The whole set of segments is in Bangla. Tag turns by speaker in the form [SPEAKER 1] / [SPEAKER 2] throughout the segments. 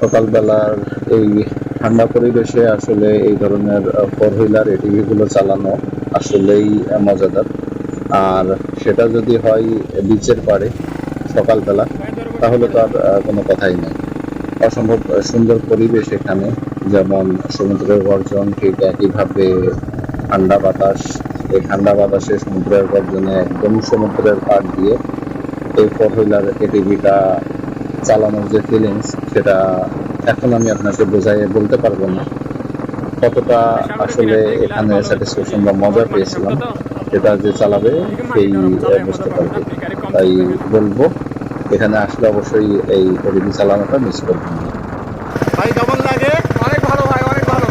[SPEAKER 1] সকালবেলার এই ঠান্ডা পরিবেশে আসলে এই ধরনের ফোর হুইলার এটিভি গুলো চালানো আসলেই মজাদার। আর সেটা যদি হয় বিচের পাড়ে সকালবেলা, তাহলে তো আর কোনো কথাই নেই। অসম্ভব সুন্দর পরিবেশ এখানে। যেমন সমুদ্রের গর্জন, ঠিক একইভাবে ঠান্ডা বাতাস। এই ঠান্ডা বাতাসে সমুদ্রের গর্জনে একদম সমুদ্রের পাড় দিয়ে এই ফোর হুইলার এটিভিটা চালানোর যে ফিলিংস সেটা এখন আমি আপনাকে বোঝাই বলতে পারব না। কতটা আসলে এখানে স্যাটিসফ্যাকশন বা মজা পেয়েছিলাম, সেটা যে চালাবে সেই বুঝতে পারবে তাই বলব, এখানে আসলে অবশ্যই এই এটিভি চালানোটা মিস করবেন না
[SPEAKER 2] ভাই কেমন লাগে
[SPEAKER 3] অনেক ভালো ভাই অনেক ভালো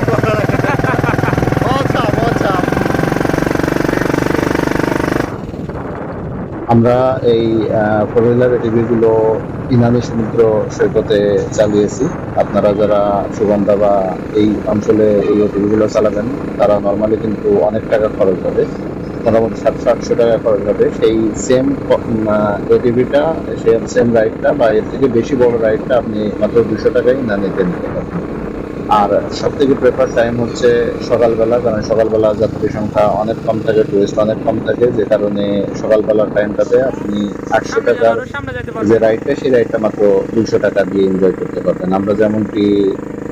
[SPEAKER 2] মজা মজা
[SPEAKER 1] আমরা এই ফোর হুইলারগুলো ইনানি সমুদ্র সৈকতে চালিয়েছি। আপনারা যারা সুগন্ধা বা এই অঞ্চলে এই গুলো চালাবেন, তারা নর্মালি কিন্তু অনেক টাকা খরচ হবে। মোটামুটি সাতশো, আটশো টাকা খরচ হবে। সেই সেম এটিভিটা সেম সেম রাইডটা বা এর থেকে বেশি বড় রাইডটা আপনি মাত্র দুশো টাকায় ইনানিতে নিতে পারবেন। আর সব থেকে প্রেফার টাইম হচ্ছে সকালবেলা কারণ সকালবেলা যাত্রী সংখ্যা অনেক কম থাকে টুরিস্ট অনেক কম থাকে যে কারণে সকালবেলার টাইমটাতে আপনি আটশো টাকার যে রাইডটা সেই রাইডটা মাত্র দুইশো টাকা দিয়ে এনজয় করতে পারবেন। আমরা যেমনটি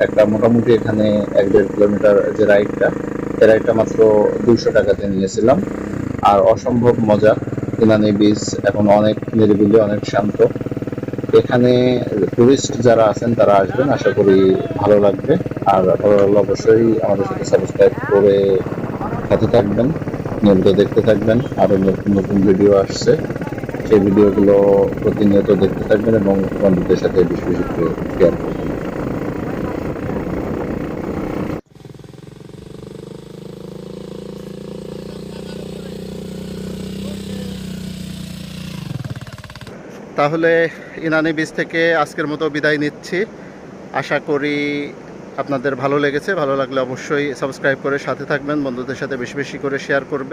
[SPEAKER 1] একটা মোটামুটি এখানে এক দেড় কিলোমিটার যে রাইডটা এই রাইডটা মাত্র দুইশো টাকাতে নিয়েছিলাম। আর অসম্ভব মজা ইনানি বিচ এখন অনেক নিরিবিলি অনেক শান্ত। এখানে টুরিস্ট যারা আছেন, তারা আসবেন, আশা করি ভালো লাগবে। আর অবশ্যই আমাদের সাথে সাবস্ক্রাইব করে সাথে থাকবেন, নিয়মিত দেখতে থাকবেন, আরও নতুন নতুন ভিডিও আসছে। সেই ভিডিওগুলো প্রতিনিয়ত দেখতে থাকবেন এবং বন্ধুদের সাথে বেশি বেশি শেয়ার করবেন।
[SPEAKER 2] তাহলে ইনানি বীজ থেকে আজকের মতো বিদায় নিচ্ছি। আশা করি আপনাদের ভালো লেগেছে। ভালো লাগলে অবশ্যই সাবস্ক্রাইব করে সাথে থাকবেন, বন্ধুদের সাথে বেশি বেশি করে শেয়ার করবেন।